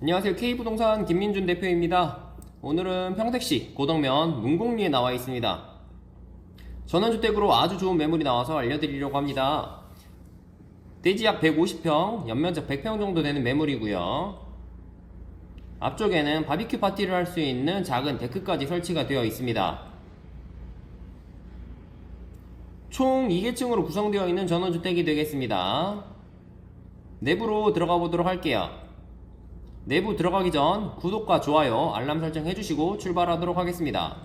안녕하세요. K부동산 김민준 대표입니다. 오늘은 평택시 고덕면 문곡리에 나와 있습니다. 전원주택으로 아주 좋은 매물이 나와서 알려드리려고 합니다. 대지 약 150평, 연면적 100평 정도 되는 매물이고요. 앞쪽에는 바비큐 파티를 할 수 있는 작은 데크까지 설치가 되어 있습니다. 총 2계층으로 구성되어 있는 전원주택이 되겠습니다. 내부로 들어가 보도록 할게요. 내부 들어가기 전 구독과 좋아요, 알람 설정 해주시고 출발하도록 하겠습니다.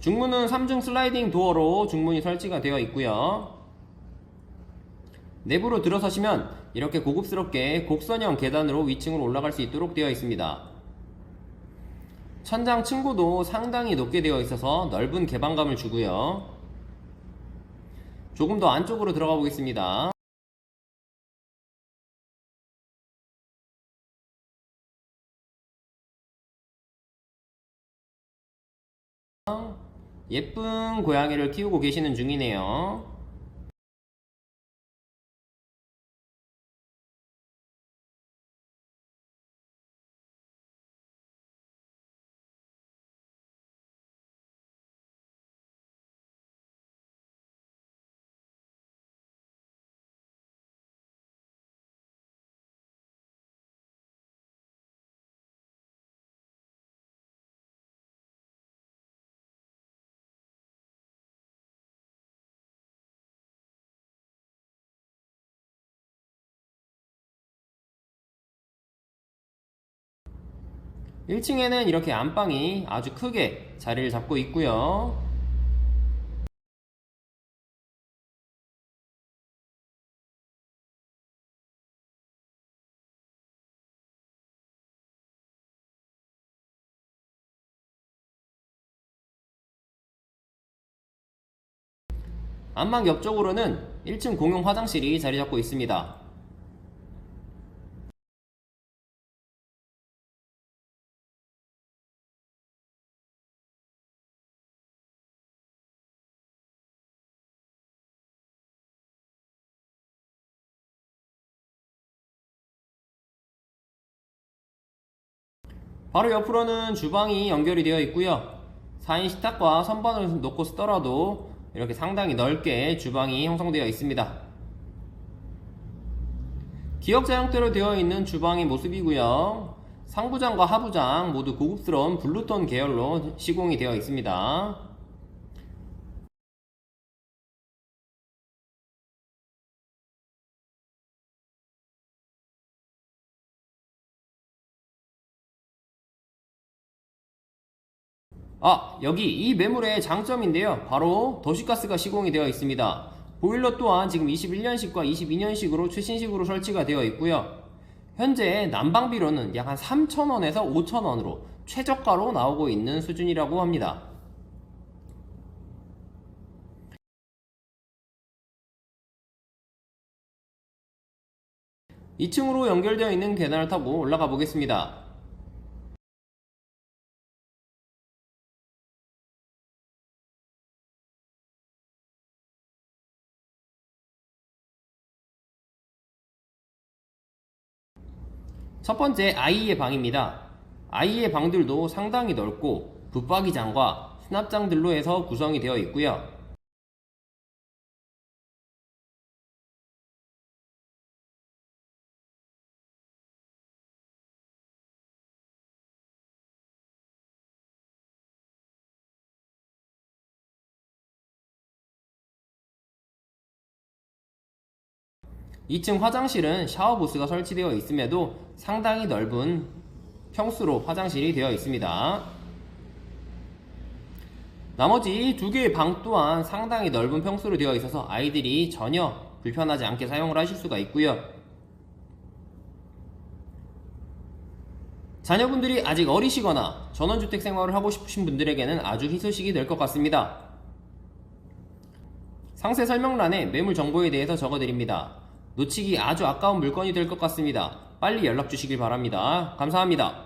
중문은 3중 슬라이딩 도어로 중문이 설치가 되어 있고요. 내부로 들어서시면 이렇게 고급스럽게 곡선형 계단으로 위층으로 올라갈 수 있도록 되어 있습니다. 천장 층고도 상당히 높게 되어 있어서 넓은 개방감을 주고요. 조금 더 안쪽으로 들어가 보겠습니다. 예쁜 고양이를 키우고 계시는 중이네요. 1층에는 이렇게 안방이 아주 크게 자리를 잡고 있고요. 안방 옆쪽으로는 1층 공용 화장실이 자리 잡고 있습니다. 바로 옆으로는 주방이 연결이 되어 있고요. 4인 식탁과 선반을 놓고 쓰더라도 이렇게 상당히 넓게 주방이 형성되어 있습니다. 기역자 형태로 되어 있는 주방의 모습이고요. 상부장과 하부장 모두 고급스러운 블루톤 계열로 시공이 되어 있습니다. 아, 여기 이 매물의 장점인데요. 바로 도시가스가 시공이 되어 있습니다. 보일러 또한 지금 21년식과 22년식으로 최신식으로 설치가 되어 있고요. 현재 난방비로는 약 한 3,000원에서 5,000원으로 최저가로 나오고 있는 수준이라고 합니다. 이층으로 연결되어 있는 계단을 타고 올라가 보겠습니다. 첫 번째 아이의 방입니다. 아이의 방들도 상당히 넓고 붙박이장과 수납장들로 해서 구성이 되어 있고요. 이층 화장실은 샤워 부스가 설치되어 있음에도 상당히 넓은 평수로 화장실이 되어 있습니다. 나머지 두 개의 방 또한 상당히 넓은 평수로 되어 있어서 아이들이 전혀 불편하지 않게 사용을 하실 수가 있고요. 자녀분들이 아직 어리시거나 전원주택 생활을 하고 싶으신 분들에게는 아주 희소식이 될 것 같습니다. 상세 설명란에 매물 정보에 대해서 적어드립니다. 놓치기 아주 아까운 물건이 될 것 같습니다. 빨리 연락 주시길 바랍니다. 감사합니다.